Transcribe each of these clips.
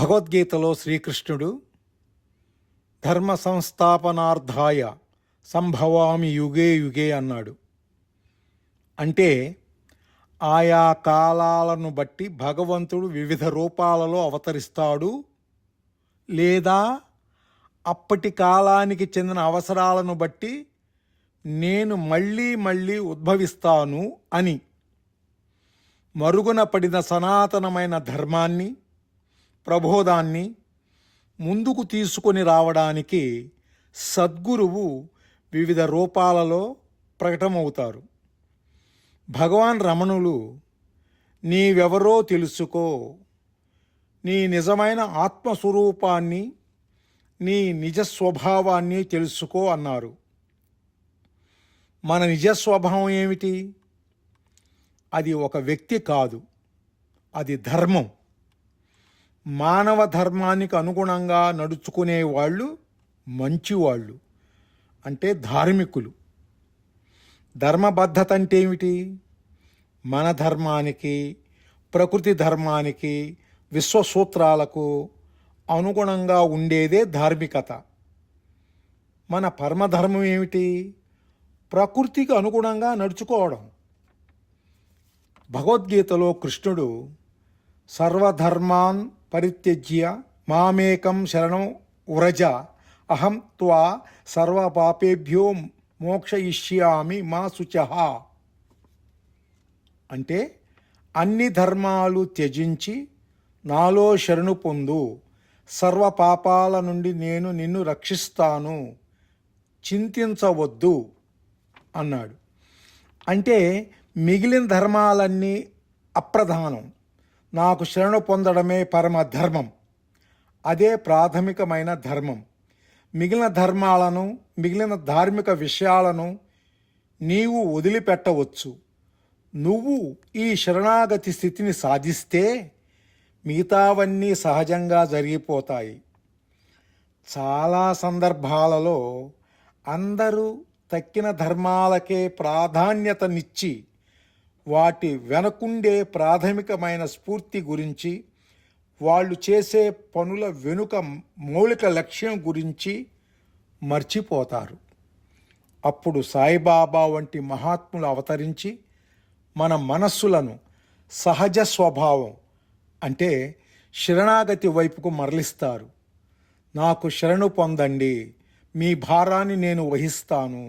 భగవద్గీతలో శ్రీకృష్ణుడు ధర్మ సంస్థాపనార్థాయ సంభవామి యుగే యుగే అన్నాడు. అంటే ఆయా కాలాలను బట్టి భగవంతుడు వివిధ రూపాలలో అవతరిస్తాడు లేదా అప్పటి కాలానికి చెందిన అవసరాలను బట్టి నేను మళ్ళీ మళ్ళీ ఉద్భవిస్తాను అని. మరుగున పడిన సనాతనమైన ధర్మాన్ని ప్రబోధాన్ని ముందుకు తీసుకొని రావడానికి సద్గురువు వివిధ రూపాలలో ప్రకటమవుతారు. భగవాన్ రమణులు నీవెవరో తెలుసుకో? నీ నిజమైన ఆత్మస్వరూపాన్ని నీ నిజ స్వభావాన్ని తెలుసుకో అన్నారు. మన నిజ స్వభావం ఏమిటి? అది ఒక వ్యక్తి కాదు అది ధర్మం. మానవ ధర్మానికి అనుగుణంగా నడుచుకునే వాళ్ళు మంచివాళ్ళు అంటే ధార్మికులు. ధర్మబద్ధత అంటే ఏమిటి? మన ధర్మానికి ప్రకృతి ధర్మానికి విశ్వసూత్రాలకు అనుగుణంగా ఉండేదే ధార్మికత. మన పరమధర్మం ఏమిటి? ప్రకృతికి అనుగుణంగా నడుచుకోవడం. భగవద్గీతలో కృష్ణుడు సర్వధర్మాన్ పరిత్యజ్య మామేకం శరణం వ్రజ. అహం త్వా సర్వపాపేభ్యో మోక్షయిష్యామి మా శుచ. అంటే అన్ని ధర్మాలు త్యజించి నాలో శరణు పొందు. సర్వ పాపాల నుండి నేను నిన్ను రక్షిస్తాను. చింతించవద్దు అన్నాడు. అంటే మిగిలిన ధర్మాలన్నీ అప్రధానం. నాకు శరణు పొందడమే పరమ ధర్మం. అదే ప్రాథమికమైన ధర్మం. మిగిలిన ధర్మాలను మిగిలిన ధార్మిక విషయాలను నీవు వదిలిపెట్టవచ్చు. నువ్వు ఈ శరణాగతి స్థితిని సాధిస్తే మిగతావన్నీ సహజంగా జరిగిపోతాయి. చాలా సందర్భాలలో అందరూ తక్కిన ధర్మాలకే ప్రాధాన్యతనిచ్చి వాటి వెనకుండే ప్రాథమికమైన స్ఫూర్తి గురించి వాళ్ళు చేసే పనుల వెనుక మౌలిక లక్ష్యం గురించి మర్చిపోతారు. అప్పుడు సాయిబాబా వంటి మహాత్ములు అవతరించి మన మనస్సులను సహజ స్వభావం అంటే శరణాగతి వైపుకు మరలిస్తారు. నాకు శరణు పొందండి మీ భారాన్ని నేను వహిస్తాను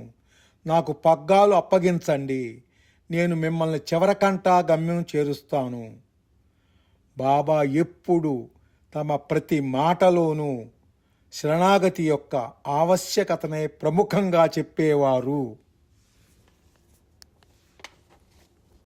నాకు పగ్గాలు అప్పగించండి నేను మిమ్మల్ని చివరకంటా గమ్యం చేరుస్తాను. బాబా ఎప్పుడు తమ ప్రతి మాటలోనూ శరణాగతి యొక్క ఆవశ్యకతనే ప్రముఖంగా చెప్పేవారు.